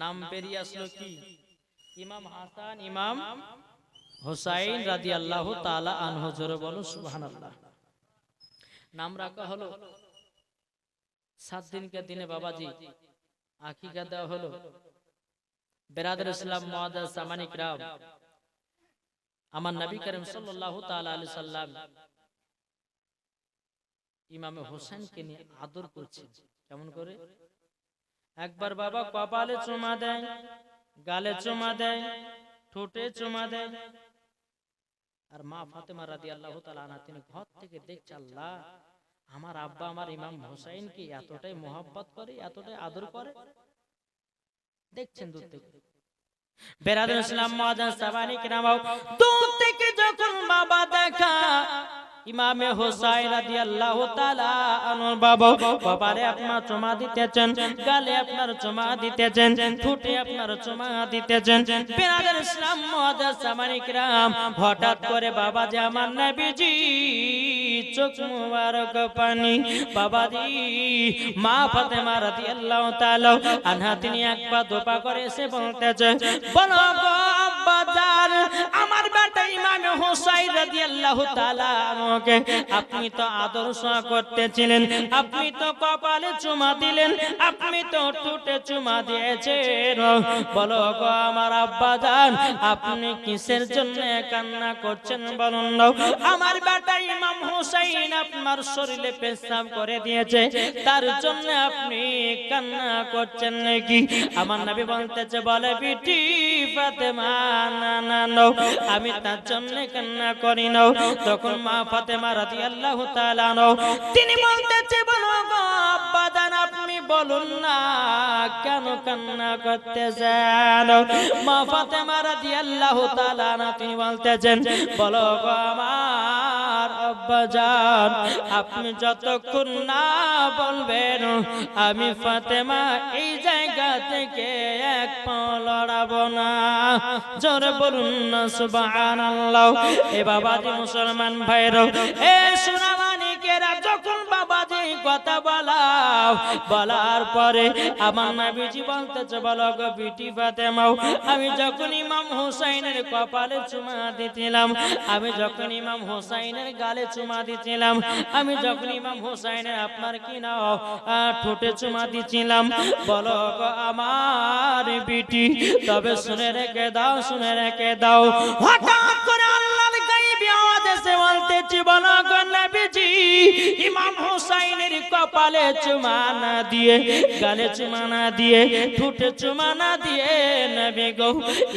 নাম বেরিয়ে আসলো কি? ইমাম হাসান ইমাম হোসাইন রাদি আল্লাহ তালা আনহজরে বলো সুবহান আল্লাহ নাম রাখা হলো সাত দিনকে দিনে বাবাজি। আকিকা দেওয়া হলো বেরাদুল ইসলাম মহাদাস সামানিক রাম আমার নবী করিম সাল্লাল্লাহু তাআলা আলাইহি সাল্লাম ইমামে হোসেনকে নিয়ে আদর করছেন। কেমন করে? একবার বাবা কপালে চুমা দেয়, গালে চুমা দেয়, ঠোঁটে চুমা দেয়। আর মা ফাতেমা রাদিয়াল্লাহু তাআলা আনহা, তিনি ঘর থেকে দেখছে, আল্লাহ, আমার আব্বা, আমার ইমাম হোসাইনকে এতটাই মোহাব্বত করে, এতটাই আদর করে? দেখছেন দূর থেকে। বেরাদুল ইসলাম মহাজান সাবানি কিরামাও দূর থেকে যখন বাবা দেখা ইমামে হোসাইন রাদিয়াল্লাহু তাআলা আনহু বাবা বাবারে আপনার চুমা দিতেছেন, গালে আপনার চুমা দিতেছেন, ঠোঁটে আপনার চুমা দিতেছেন। বেরাদুল ইসলাম হঠাৎ করে বাবা যে আমার নবীজি, চোখ মুবারক পানি। বাবাজি, মা ফাতেমা রাদিয়াল্লাহু তাআলা আনহা, তিনি এক পা দোপা করে এসে বলতেছে বলো গো আব্বা আনহুকে, আপনি তো আদর্শ করতেছিলেন, আপনি তো কপালে চুমা দিলেন, আপনি তো টুটে চুমা দিয়েছেন। বলো গো আমার আব্বা জান, আপনি কিসের জন্য কান্না করছেন বলুন আমার বেটা ইমাম হোসাইন আপনার শরীরে পেশাব করে দিয়েছে, তার জন্য আপনি কান্না করছেন নাকি? আমার নবী বলতেছে, বলে, বিটি ফাতেমা, না না আমি তার জন্য কান্না করি নাও। তখন মা ফাতেমা রাদিয়াল্লাহু তাআলা নাও, তিনি বলতেছে, বলো গো আপনি বলুন না কেন কান্না করতে করতেছেন? মা ফাতেমা রাদিয়াল্লাহু তাআলা না তিনি বলতেছেন, বলো গো আমার আব্বা আপনি যতক্ষণ না বলবেন, আমি ফাতেমা এই জায়গা থেকে এক পা লড়াবো না। জোরে বলুন না, সুবহানাল্লাহ। এ বাবাজি মুসলমান ভাইরা এ বাবাজি কথা বলাও। বলার পরে আমার নবীজি বলতেছে, বলো গো বিটি ফাতেমাও আমি যখন ইমাম হুসাইনের কপালে চুমা দিছিলাম আমি যখন ইমাম হুসাইনের গালে চুমা দিছিলাম আমি যখন ইমাম হুসাইনের আপনার কি নাও ঠোঁটে চুমা দিছিলাম বলো গো আমার বিটি, তবে শুনে রেখে দাও, শুনে রেখে দাও। হঠাৎ করে আল্লাহর গাইবি আওয়াজ এসে বলতেছি গো নবীজি, ইমাম হুসাইনের কপালে চুমা না দিয়ে, গালে চুমা না দিয়ে, ঠোঁটে চুমা না দিয়ে নবী গো,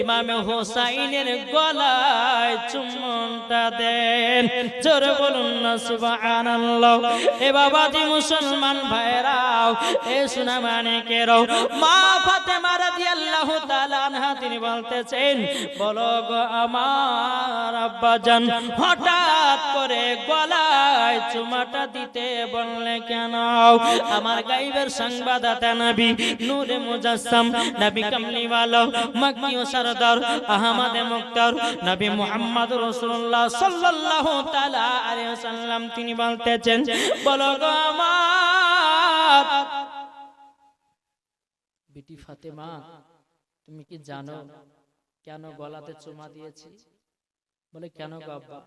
ইমাম হুসাইনের গলায় চুমনটা দেন। জোরে বলুন না, সুবহানাল্লাহ। এ বাবাজি মুসলমান ভাইরাও এ সোনা মানিকেরও মা ফাতেমা রাদিয়াল্লাহু তাআলা আনহা, তিনি বলতেছেন, বলো গো আমার আব্বা জান হঠাৎ করে গলায় চুমাটা দিতে বললে কেন? আমার গাইবের সংবাদদাতা নবী নূরে মুজাসসাম নবী কামলিওয়ালা মক্কি সরদার আহমদ মুক্তার, নবী মুহাম্মদ রাসূলুল্লাহ সাল্লাল্লাহু তাআলা আলাইহি ওয়াসাল্লাম, তিনি বলতেছেন, বলো গো আমার বিটি ফাতেমা, তুমি কি জানো কেন গলাতে চুমা দিয়েছি? বলে, কেন গো আব্বা?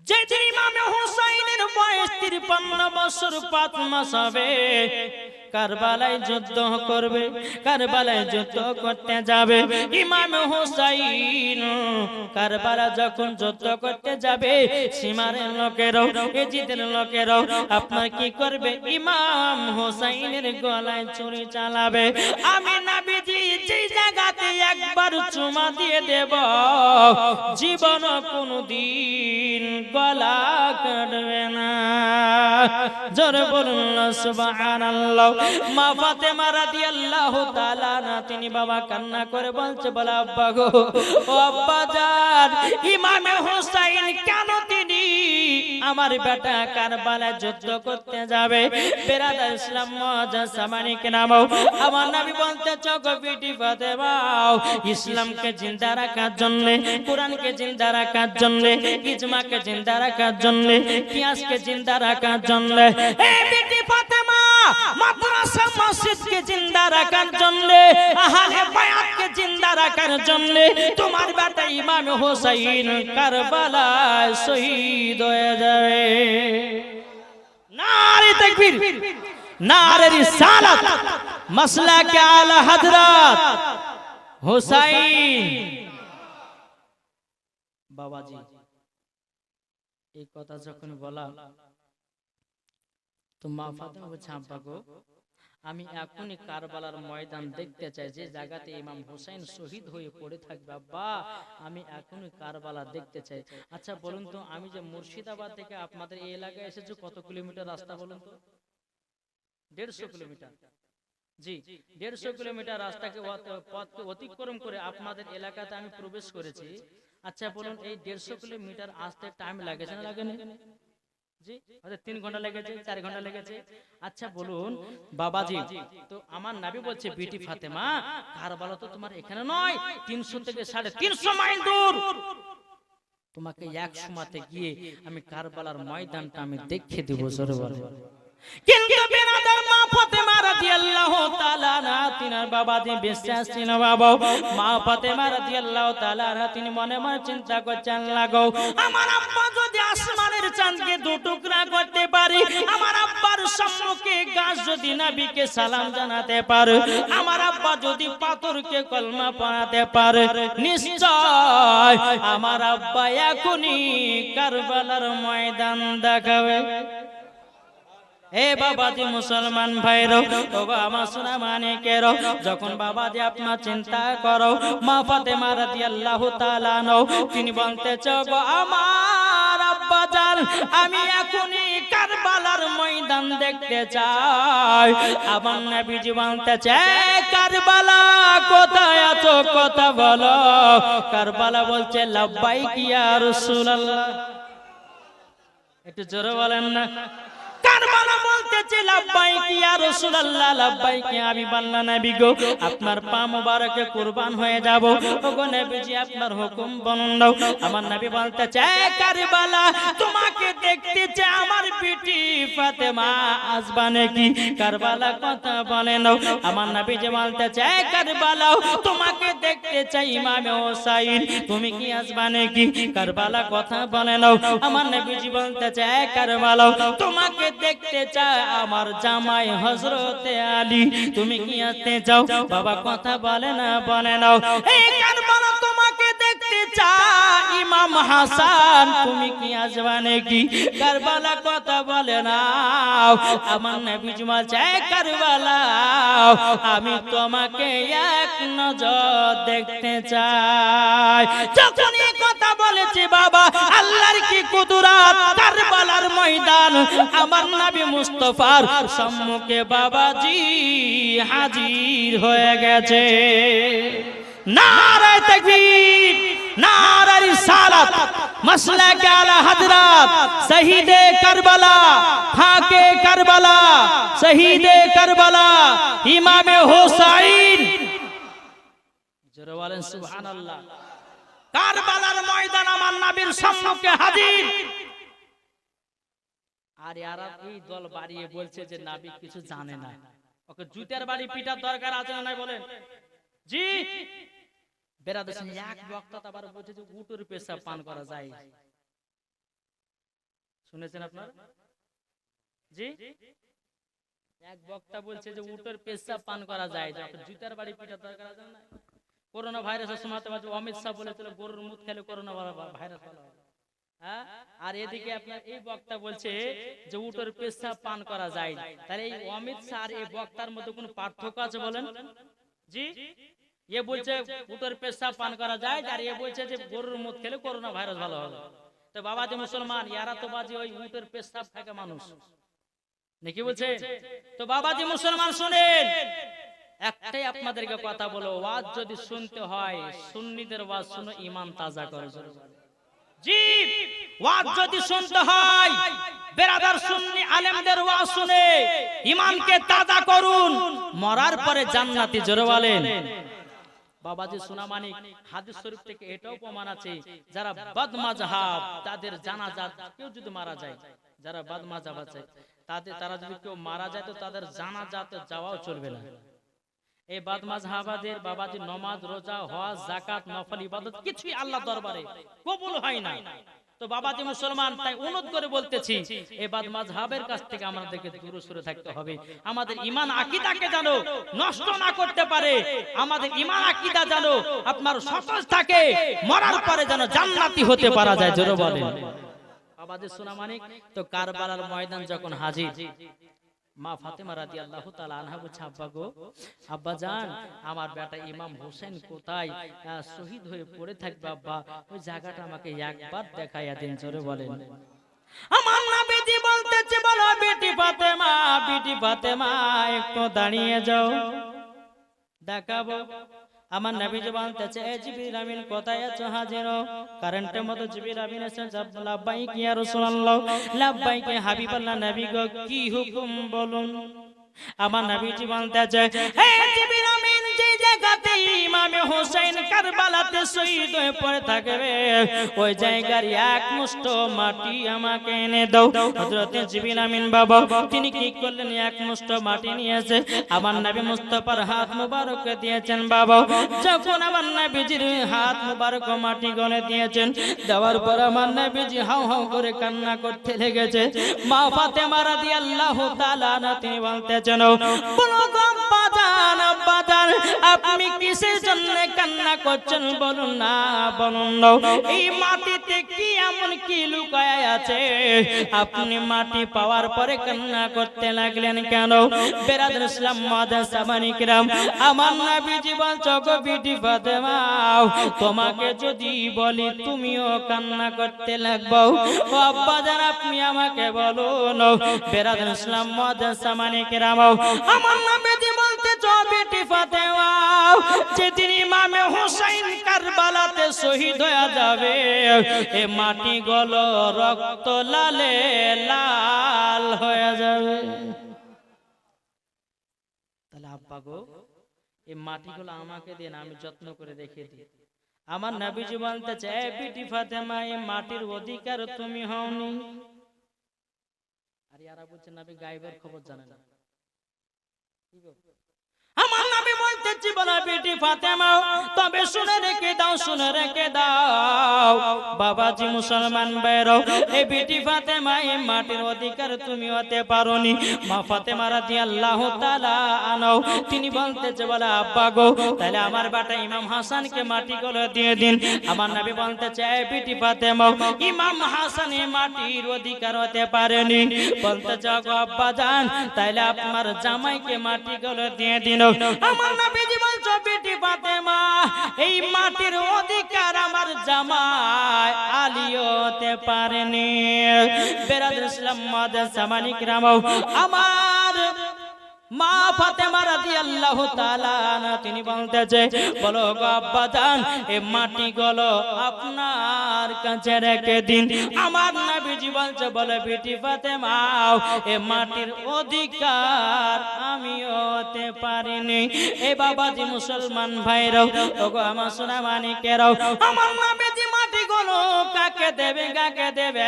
যেদিন ইমাম হুসাইনের বয়স 53 বছর 5 মাস হবে কারবালায় যুদ্ধ করবে, কারবালায় যুদ্ধ করতে যাবে। ইমাম হুসাইন কারবালা যখন যুদ্ধ করতে যাবে, সীমারের লোকেরাও, এজিদের লোকেরাও, আপনার কি করবে? ইমাম হুসাইনের গলায় ছুরি চালাবে। আমি নাবিজি যে জায়গাতে একবার চুমা দিয়ে দেব, জীবন কোনদিন গলা কাটবে না। জোরে বলুন, সুবহানাল্লাহ। মা ফাতেমা রাদিয়াল্লাহু তাআলা না তিনি বাবা কান্না করে বলছে, বলা, আব্বা গো আব্বা জান, ইমামে তিনি আমার বেটা কারবালায় যুদ্ধ করতে যাবে। বেরাদা ইসলাম মজা সামানিক নামাও। আমার নবী বলতে, চোখ বিটি ফাতেমাও ইসলামকে জিন্দা রাখার জন্য, কোরআনকে জিন্দা রাখার জন্য, ইজমাকে জিন্দা রাখার জন্য, কিয়াসকে জিন্দা রাখার জন্য। হে বিটি ফাতেমা, মাদ্রাসা, মসজিদকে জিন্দা রাখার জন্য, আহলে বায়াতকে জিন্দা রাখার জন্য, তোমার বেটা ইমাম হোসাইন কারবালায় শহীদ হয়ে যাবে। তাকবীর। নারে রিসালাত। মাসলাকে আলা হযরত হোসাইন। বাবাজি, এই কথা যখন বলা, তো মা ফাতেমা বলছে, আব্বা গো আমি এখনই কারবালার ময়দান দেখতে চাই যে জায়গাতে ইমাম হুসাইন শহীদ হয়ে পড়ে থাকবে। বা আমি এখনই কারবালা দেখতে চাই। আচ্ছা বলুন তো আমি যে মুর্শিদাবাদ থেকে আপনাদের এই এলাকায় এসেছি কত কিলোমিটার রাস্তা বলুন তো? দেড়শো কিলোমিটার। জি দেড়শো কিলোমিটার রাস্তাকে অতিক্রম করে আপনাদের এলাকাতে আমি প্রবেশ করেছি। আচ্ছা বলুন এই দেড়শো কিলোমিটার আসতে টাইম লাগেছে না লাগেনি? জি হয়তো তিন ঘণ্টা লেগেছে চার ঘণ্টা লেগেছে। আচ্ছা বলুন বাবাজি তো আমার নাবি বলছে বিটি ফাতেমা কারবালা তো তোমার এখানে নয় তিনশো থেকে সাড়ে তিনশো মাইল দূর। তোমাকে এক সময়তে গিয়ে আমি কারবালার ময়দানটা আমি দেখে দিব জোরে বলে তিনি মনে মনে চিন্তা করছেন, লাগো, আমার আব্বা যদি আসমানের চাঁদকে দু করতে পারে, আমার আব্বার গাছ যদি সালাম জানাতে পারে, আমার আব্বা যদি পাথরকে কলমা পড়াতে পারে, নিশ্চয় আমার আব্বা এখনই কারবালার ময়দান দেখাবে। এ বাবাজি মুসলমান ভাইরো গো আমার সোনা মানিকেরো যখন বাবাজি আপনার চিন্তা করো, মা ফাতেমা রাদিয়াল্লাহু তাআলা নও তিনি বলতেছ গো আমার আব্বা আমি এখনই কারবালার ময়দান দেখতে চাই। আমার নবীজি বলতেছে কারবালা, কোথায় আছো? কথা বলো। কারবালা বলছে লাব্বাইক ইয়া রাসূলুল্লাহ? একটু জোরে বলেন না। কারবালা বলতেছে আর ইয়া রাসূলুল্লাহ কি আমি বাল্লা নবী গো, আপনার পা মোবারকে কুরবান হয়ে যাব। ওগো নবীজি, আপনার হুকুম বলুন দাও। আমার নবী বলতে চায় কারবালা, তোমাকে দেখতে চাই আমার বিটি ফাতেমা। আসবা নাকি কারবালা কথা বলে নাও? আমার নবী যে বলতেছে, এ কারবালা, তোমাকে দেখতে চাই ইমামে হোসাইন। তুমি কি আসবা নাকি কারবালা কথা বলে নাও? আমার নবীজি বলতেছে, এ কারবালা, তোমাকে দেখতে চাই আমার জামাই হযরতে আলী। তুমি কি আসতে চাও? বাবা কথা বলে না, বলে নাও। এই কারবালা, তোমাকে দেখতে চাই ইমাম হাসান, তুমি কি আসবা নাকি কারবালা কথা বলে নাও আমার নবীজি বলছে, এ কারবালা, আমি তোমাকে এক নজর দেখতে চাই। যখন এই কথা বলেছি, বাবা, আল্লাহর কি কুদরাত? কারবালার ময়দান আমার নবী মুস্তফার সম্মুখে বাবাজি হাজির হয়ে গেছে। নারায় তাকবীর। নারায় রিসালাত মাসলাকে আলা হযরত শহীদে কারবালা খাকে কারবালা, শহীদে কারবালা, ইমামে হোসাইন। জোরে বলেন, সুবহানাল্লাহ। কারবালার ময়দান আমার নবীর সম্মুখে হাজির। বলছে যে নাবি কিছু জানে না। ওকে জুতের বাড়ি পিটার দরকার আছে না বলেন? জি। এক বক্তা আবার বলছে যে উটের পান করা যায়। শুনেছেন আপনার? জি? এক বক্তা বলছে যে উটের পান করা যায়। জুতার বাড়ি পিটার দরকার আছে না করোনা ভাইরাসের সময় তোমার অমিত শাহ বলেছিল গরুর মুখ খেলে করোনা ভাইরাস ভালো হ্যাঁ? আর এদিকে আপনার এই বক্তা বলছে যে উটের পেশাব পান করা যায়। তাহলে এই অমিত শাহ আর এই বক্তার মধ্যে কোনো পার্থক্য আছে বলেন? জি? এ বলছে, উটের পেশাব পান করা যায় আর এ বলছে যে গরুর মুখ খেলে করোনা ভাইরাস ভালো হবে। তো বাবা যে মুসলমান, ইয়ারা তো বাজে ওই উটের পেশাব থাকে মানুষ। নাকি বলছে? তো বাবা যে মুসলমান, শুনেন, একটাই আপনাদেরকে কথা বলো, ওয়াজ যদি শুনতে হয়, সুন্নিদের ওয়াজ শুনো ইমান তাজা করে জি, ওয়াজ যদি শুনতে হয়, বেরাদার সুন্নি আলেমদের ওয়াজ শুনে ইমানকে তাজা করুন, মরার পরে জান্নাতি জোরে বলেন। বাবাজি সোনামানিক হাদিস শরীফ থেকে এটাও প্রমাণ আছে যারা বদমাজহাব তাদের জানাজা কেউ যদি মারা যায়। যারা বদমাজহাব আছে তাদের তারা যদি কেউ মারা যায় তো তাদের জানাজাতে যাওয়াও চলবে না। এই বাদমাজ বাবাজি নমাজ রোজা হওয়া জাকাত নফল ইবাদত কিছুই আল্লাহ দরবারে কবুল হয় না। তো বাবা যে মুসলমান, তাই অনুরোধ করে বলতেছি, এ বাদ হাবের কাছ থেকে আমাদেরকে দূরে সরে থাকতে হবে। আমাদের ইমান আকিদাকে জানো নষ্ট না করতে পারে, আমাদের ইমান আকিদা জানো আপনার সতেজ থাকে, মরার পরে যেন জান্নাতি হতে পারা যায়। জোরে বলেন। সোনা সোনামানিক তো কারবালার ময়দান যখন হাজির মা ফাতেমা রাজি আল্লাহ তালা আনহা বলছে, আব্বা গো, আব্বা জান আমার বেটা ইমাম হোসেন কোথায়? শহীদ হয়ে পড়ে থাকবে, আব্বা। ওই জায়গাটা আমাকে একবার দেখাইয়া দিন, জোরে বলেন। আমার নবীজি বলতেছে, বলো, বেটি ফাতেমা বেটি ফাতেমা, একটু দাঁড়িয়ে যাও। দেখাবো। আমার নাবি জবান তেছে এ জিবরিল আমিন কোথায় আছো হাজির? কারেন্টের মতো জিবরিল আমিন এসে লাব্বাইক আর রাসূলুল্লাহ। লাব্বাইক হাবিবাল্লাহ নবী গো কি হুকুম বলুন? আমার নাবি জবান তেছে হে জিবরিল আমিন জায়গাতে ইমামে হোসেন বাবা, তিনি কি করলেন? এক মুষ্ট মাটি নিয়েছে। আমার দেওয়ার পর আমার নবীজি হাউ হাউ করে কান্না করতে লেগেছে। মা ফাতেমা রাদিয়াল্লাহু তাআলা তিনি বলতেছেন বাজান আপনি কিসের জন্য কান্না করছেন বলুন না বলুন এই মাটিতে কি এমন কি লুকায় আছে? আপনি মাটি পাওয়ার পরে কান্না করতে লাগলেন কেন? বেরাদুল ইসলাম মাদ্রাসা মানিকরাম আমার নবী জীবন চক বিটি ফাতেমা তোমাকে যদি বলি তুমিও কান্না করতে লাগবো। ও আব্বা জান আপনি আমাকে বলুন বেরাদুল ইসলাম মাদ্রাসা মানিকরাম আমার নবী যেদিন ইমামে হোসেন কারবালাতে শহীদ হয়ে যাবে, এ মাটি গল রক্ত লালে লাল হয়ে যাবে। তাহলে আব্বা গো, এই মাটিগুলো আমাকে দিন, আমি যত্ন করে রেখে দিই। আমার নবীজি বলতে ফাতেমা, এই মাটির অধিকার তুমি হওনি। আর ইয়ারা বলছে, নবী গায়েবের খবর জানে না। নবী বলতেছি বলা বেটি ফাতেমা, তবে শুনে রেখে দাও, শুনে রেখে দাও। বাবাজি মুসলমান বেরো এই বেটি ফাতেমা, এই মাটির অধিকার তুমি হতে পারোনি। মা ফাতেমা রাদিয়াল্লাহু তাআলা আনো তিনি বলতেছে, বলে, আব্বা গো তাহলে আমার বাটা ইমাম হাসানকে মাটি গুলো দিয়ে দিন। আমার নবী বলতেছে এই বেটি ফাতেমা, ইমাম হাসান এই মাটির অধিকার হতে পারেনি। বলতেছে গো আব্বা জান তাহলে আপনার জামাইকে মাটি গুলো দিয়ে দিন। আমার ফাতেমা এই মাটির অধিকার আমার জামাই আলিও তে পারেনি। বেরাদুল ইসলাম মাদ্রাসা মানিকরাম আমার মা ফাতেমা রাদিয়াল্লাহু তাআলা আনহা, তিনি বলতেছে, বলো মাটি গলো আপনার কাছে রেখে দিন। আমার বলে, বেটি ফাতেমা, এ মাটির অধিকার আমিও হতে পারিনি। এ বাবাজি মুসলমান ভাইরাও, ওগো আমার সোনা মানিকেরাও আমারগুলো কাকে দেবে কাকে দেবে।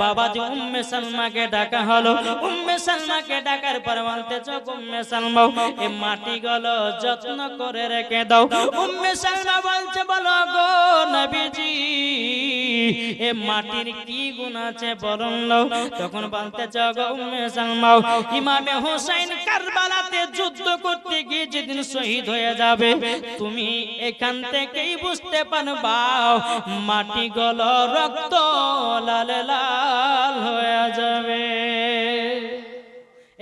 বাবাজি উম্মে সালমাকে ডাকা হলো, উম্মে সালমাকে ডাকার পর বলতেছ উম্মে সালমা এই মাটি গুলো যত্ন করে রেখে দাও। উম্মে সালমা বলছে, বলো গো নবীজি, এ মাটির কি গুণ আছে বলুন তখন বলতেছ গো উম্মে সালমা, ইমামে হোসেন কারবালাতে যুদ্ধ করতে গিয়ে যেদিন শহীদ হয়ে যাবে, তুমি এখান থেকেই বুঝতে পারবা, মাটি গল রক্ত লাল লাল হয়ে যাবে।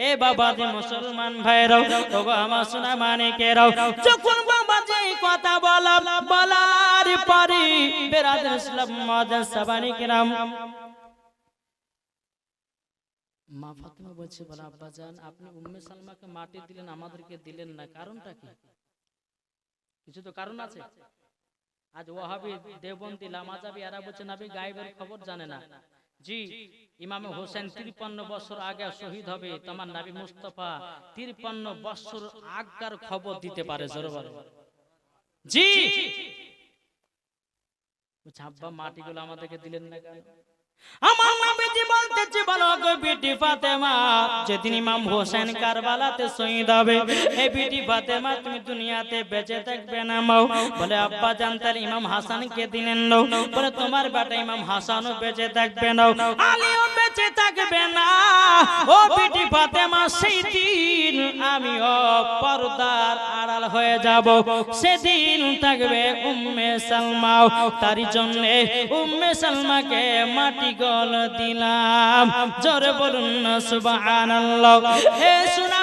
এ বাবা যে মুসলমান ভাইরাও, ওগো আমার সোনা মানিকেরাও, যখন বাবা যে কথা বলা, বলার পারি বেরাদুল ইসলাম মা বলছে, বলা, আব্বা জান আপনি উম্মে সালমাকে মাটি দিলেন, আমাদেরকে দিলেন না, কারণটা কি? কিছু তো কারণ আছে? আজ ওয়াহাবি দেবন্তি লামাজাবি এরা বলছে নাবি গায়েবের খবর জানে না। জি ইমামে হোসেন তিরপান্ন বছর আগে শহীদ হবে তোমার নাবি মুস্তফা তিরপান্ন বছর আগকার খবর দিতে পারে জোরবার জি বলছে, আব্বা মাটিগুলো আমাদেরকে দিলেন না কেন? আমার নবীজি বলতেছে বলো বিটি ফাতেমা, যেদিন ইমাম হোসেন কারবালাতে শহীদ হবে, এই বিটি ফাতেমা তুমি দুনিয়াতে বেঁচে থাকবে না মাও। বলে, আব্বা জানতার ইমাম হাসানকে দিলেন নাও। বলে, তোমার বেটা ইমাম হাসানও বেঁচে থাকবে না আলীও বেঁচে থাকবে না। ও বিটি ফাতেমা সেই দিন আমি পর্দার আড়াল হয়ে যাব। সেদিন থাকবে উম্মে সালমাও তার জন্য উম্মে সালমাকে মাটি গল দিলাম। জোরে বলুন সুবহানাল্লাহ। হে সোনা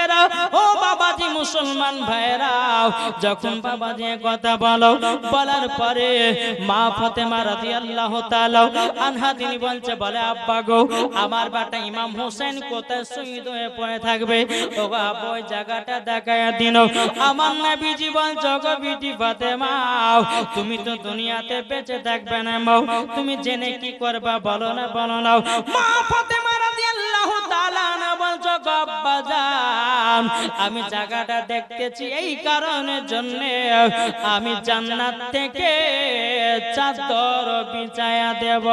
মানিকেরা ও বাবাজি মুসলমান ভাইরাও যখন বাবাজি কথা বলো, বলার পরে মা ফাতেমা রাদিয়াল্লাহু তাআলা আনহা, তিনি বলছে, বলে, আব্বা গো, আমার বাটা ইমাম হোসেন কোথায় শহীদ হয়ে পড়ে থাকবে? ও বাবা, ওই জায়গাটা দেখায় দিন। আমার নবীজি বলছো গো বিটি ফাতেমা, তুমি তো দুনিয়াতে বেঁচে থাকবে না মাও তুমি জেনে কি করবা বলো না বলো না। মা ফাতেমা রাদিয়াল্লাহু তাআলা না বলছো গো আব্বা আমি জায়গাটা দেখতেছি এই কারণের জন্য আমি জান্নাত থেকে চাদর বিছায়া দেব।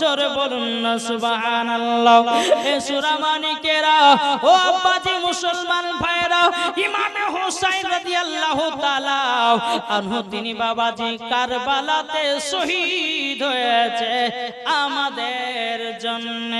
জোরে বলুন না, সুবহানাল্লাহ। এ সূরা মানিকেরা, ও আব্বাজি মুসলমান ভাইরা ইমাম হোসেন রাদিয়াল্লাহু তাআলা আনহু, তিনি বাবাজি কারবালাতে শহীদ হয়েছে আমাদের জন্য।